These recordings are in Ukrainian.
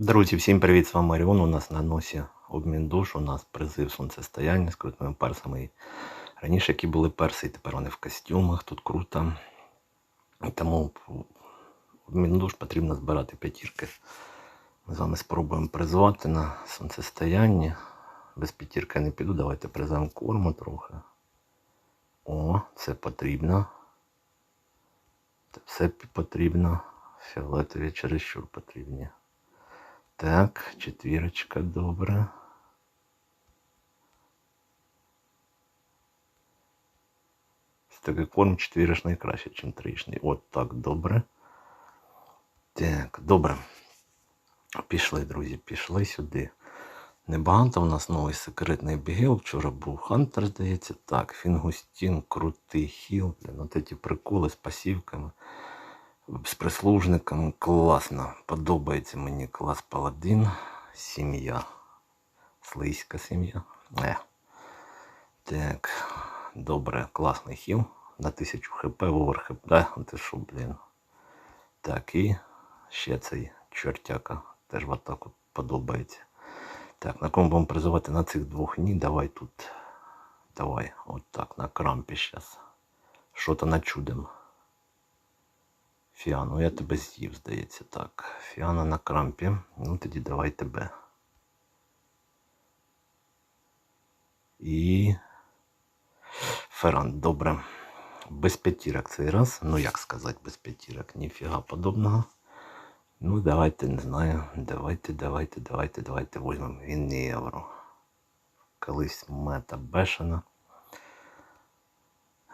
Друзі, всім привіт! З вами Оріон. У нас на носі обмін душ, у нас призив сонцестояння з крутими персами. Раніше які були перси, і тепер вони в костюмах, тут круто. І Тому обмін душ потрібно збирати п'ятірки. Ми з вами спробуємо призвати на сонцестояння. Без п'ятірки не піду, давайте призовемо корму трохи. О, це потрібно. Це все потрібно. Фіолетові чересчур потрібні. Так, четвірочка, добре. Ось Такий корм четвірочний краще, ніж тричний. От так, добре. Так, добре. Пішли, друзі, пішли сюди. Небагато у нас новий секретний бігел. Вчора був Хантер, здається. Так, Фінгустін, крутий хіл. Блін, от ці приколи з пасівками з прислужником. Класно. Подобається мені клас Паладин. Сім'я. Слизька сім'я. Е. Так. Добре, класний хіл. На 1000 хп, овер хп. Да, ти що, блін. Так, і ще цей чортяка. Теж в атаку подобається. Так, на кому будемо призивати на цих двох ні. Давай тут. Давай, от так, на крампі зараз. Що-то начудим. Фіану, я тебе з'їв, здається, так. Фіана на крампі. Ну тоді давай тебе. І. Ферран, добре. Без п'ятірок цей раз. Ну як сказати, без п'ятірок. Ніфіга подобного. Ну, давайте, не знаю. Давайте, давайте, давайте, давайте візьмемо. Він не євро. Колись мета бешена.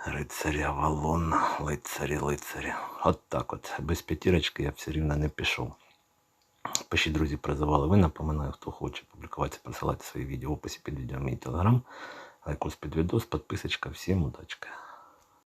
Рицарі валон, лицарі, лицарі. От так от. Без п'ятірочки я все рівно не пішов. Пишіть, друзі, призивали ви. Напоминаю, хто хоче публікуватися, присилайте свої відео в описі під відео мій телеграм. Лайкос під відос, підписочка. Всім удачки.